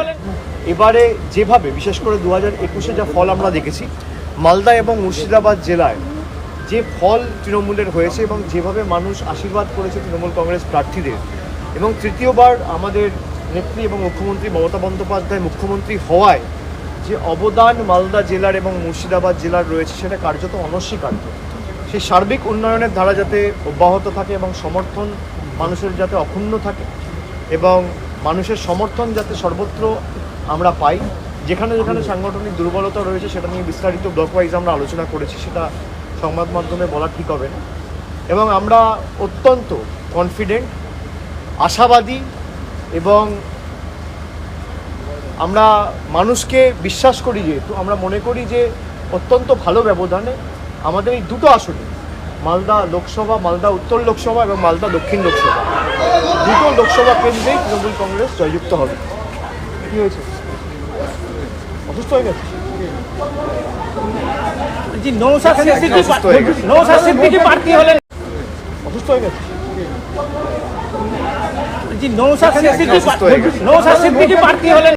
হলেন এবারে যেভাবে, বিশেষ করে দু হাজার একুশে যা ফল আমরা দেখেছি, মালদা এবং মুর্শিদাবাদ জেলায় যে ফল তৃণমূলের হয়েছে এবং যেভাবে মানুষ আশীর্বাদ করেছে তৃণমূল কংগ্রেস প্রার্থীদের, এবং তৃতীয়বার আমাদের নেত্রী এবং মুখ্যমন্ত্রী মমতা বন্দ্যোপাধ্যায় মুখ্যমন্ত্রী হওয়ায় যে অবদান মালদা জেলার এবং মুর্শিদাবাদ জেলার রয়েছে সেটা কার্যত অনস্বীকার্য। সেই সার্বিক উন্নয়নের ধারা যাতে অব্যাহত থাকে এবং সমর্থন মানুষের যাতে অক্ষুণ্ণ থাকে এবং মানুষের সমর্থন যাতে সর্বত্র আমরা পাই যেখানে যেখানে সাংগঠনিক দুর্বলতা রয়েছে সেটা নিয়ে বিস্তারিত ব্লক ওয়াইজ আমরা আলোচনা করেছি সেটা সংবাদ মাধ্যমে বলা ঠিক হবে না। এবং আমরা অত্যন্ত কনফিডেন্ট আশাবাদী এবং আমরা মানুষকে বিশ্বাস করি যেহেতু আমরা মনে করি যে অত্যন্ত ভালো ব্যবধানে আমাদের এই দুটো আসনে মালদা লোকসভা মালদা উত্তর লোকসভা এবং মালদা দক্ষিণ লোকসভা। দুটো লোকসভা কেন্দ্রেই তৃণমূল কংগ্রেস জয়যুক্ত হবে কি হয়েছে অসুস্থ হয়ে গেছে অসুস্থ হয়ে গেছে। জি নৌসাদ সিদ্দিকী অসুস্থ গেছে। নৌসাদ সিদ্দিকী প্রার্থী হলেন